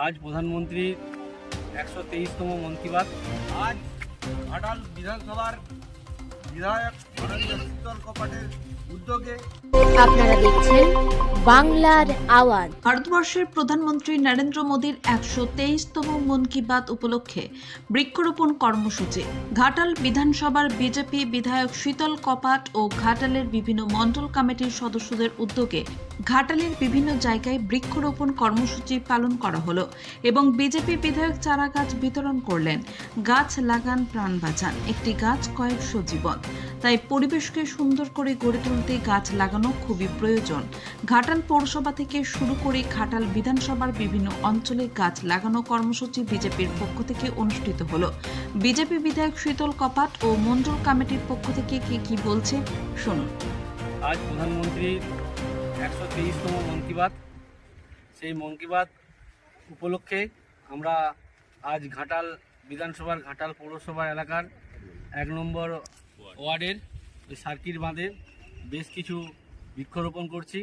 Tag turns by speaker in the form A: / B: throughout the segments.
A: আজ প্রধানমন্ত্রীর একশো তেইশতম মন কি বাত।
B: আজ ঘাটাল বিধানসভার বিধায়ক শীতল কপাটের উদ্যোগে
C: আপনারা দেখছেন বাংলার আওয়াজ।
D: ভারতবর্ষের প্রধানমন্ত্রী নরেন্দ্র মোদীর একশো তেইশতম মন কি বাত উপলক্ষে বৃক্ষরোপণ কর্মসূচি। ঘাটাল বিধানসভার বিজেপি বিধায়ক শীতল কপাট ও ঘাটালের বিভিন্ন মণ্ডল কমিটির সদস্যদের উদ্যোগে ঘাটালের বিভিন্ন জায়গায় বৃক্ষরোপণ কর্মসূচি পালন করা হলো এবং বিজেপি বিধায়ক চারা গাছ বিতরণ করলেন। গাছ লাগান, প্রাণ বাঁচান, একটি গাছ কয়েকশো জীবন। তাই পরিবেশকে সুন্দর করে গড়ে তুলতে গাছ লাগানো খুবই প্রয়োজন। ঘাটাল পৌরসভা থেকে শুরু করে ঘাটাল বিধানসভার বিভিন্ন অঞ্চলে গাছ লাগানো কর্মসূচি বিজেপির পক্ষ থেকে অনুষ্ঠিত হলো। বিজেপি বিধায়ক শীতল কপাট ও মণ্ডল কমিটির পক্ষ থেকে কে কি বলছে, শুনুন।
A: আজ প্রধানমন্ত্রীর একশো তেইশতম মন কি বাত। সেই মন কি বাত উপলক্ষে আমরা আজ ঘাটাল বিধানসভার, ঘাটাল পৌরসভা এলাকার এক নম্বর ওয়ার্ডের সার্কিট বাঁধে বেশ কিছু বৃক্ষরোপণ করছি।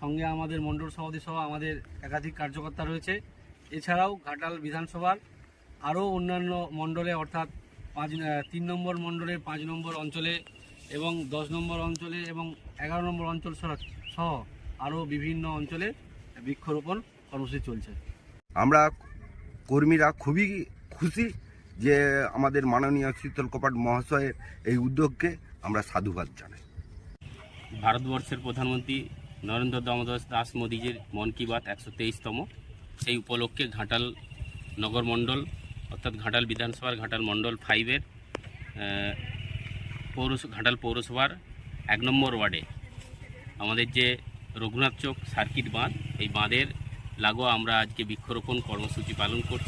A: সঙ্গে আমাদের মণ্ডল সভাপতি সহ আমাদের একাধিক কার্যকর্তা রয়েছে। এছাড়াও ঘাটাল বিধানসভার আরও অন্যান্য মণ্ডলে অর্থাৎ পাঁচ তিন নম্বর মণ্ডলের পাঁচ নম্বর অঞ্চলে এবং দশ নম্বর অঞ্চলে এবং এগারো নম্বর অঞ্চল সহ- সহ আরও বিভিন্ন অঞ্চলে বৃক্ষরোপণ কর্মসূচি চলছে।
E: আমরা কর্মীরা খুবই খুশি যে আমাদের মাননীয় শীতল কপাট মহাশয়ের এই উদ্যোগকে আমরা সাধুবাদ জানাই।
F: ভারতবর্ষের প্রধানমন্ত্রী নরেন্দ্র দামোদর দাস মোদীজির মন কি বাত একশো তেইশতম। সেই উপলক্ষে ঘাটাল নগর মণ্ডল, অর্থাৎ ঘাটাল বিধানসভার ঘাটাল মণ্ডল ফাইভের পৌরস, ঘাটাল পৌরসভার এক নম্বর ওয়ার্ডে আমাদের যে রঘুনাথ চোক সার্কিট বাঁধ, এই বাঁধের লাগোয়া আমরা আজকে বৃক্ষরোপণ কর্মসূচি পালন করছি।